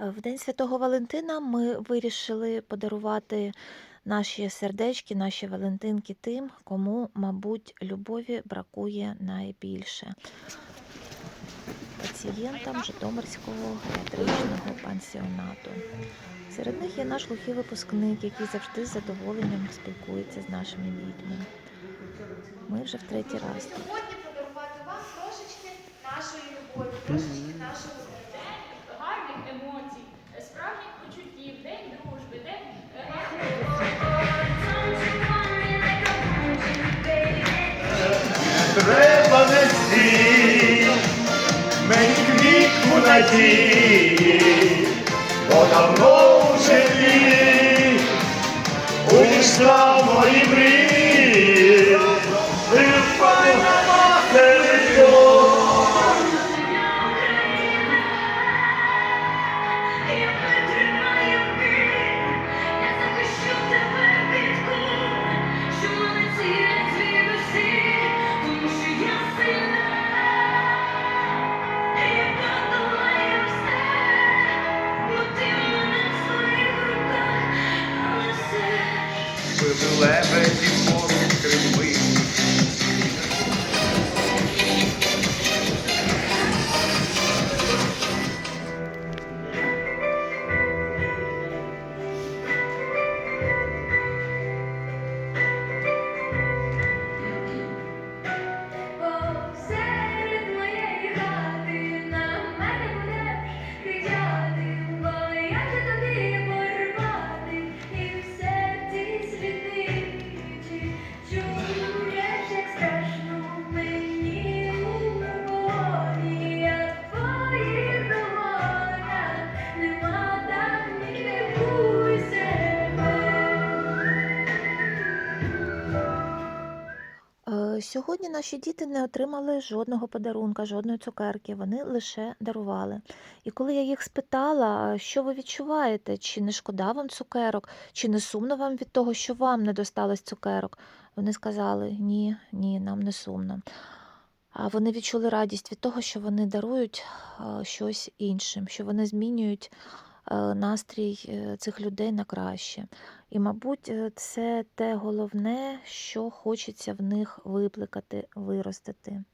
Е, В День Святого Валентина ми вирішили подарувати наші сердечки, наші Валентинки тим, кому, мабуть, любові бракує найбільше. Пацієнтам Житомирського геріатричного пансіонату. Серед них є наш глухий випускник, який завжди з задоволенням спілкується з нашими дітьми. Ми вже в третій раз. Сьогодні подарувати вам трошечки нашої любові, надії, бо давно вже ти унесла мої мрії, to everything. Сьогодні наші діти не отримали жодного подарунка, жодної цукерки. Вони лише дарували. І коли я їх спитала, що ви відчуваєте, чи не шкода вам цукерок, чи не сумно вам від того, що вам не досталось цукерок, вони сказали: ні, ні, нам не сумно. А вони відчули радість від того, що вони дарують щось іншим, що вони змінюють настрій е, цих людей на краще. І, мабуть, е, це те головне, що хочеться в них випликати, виростити.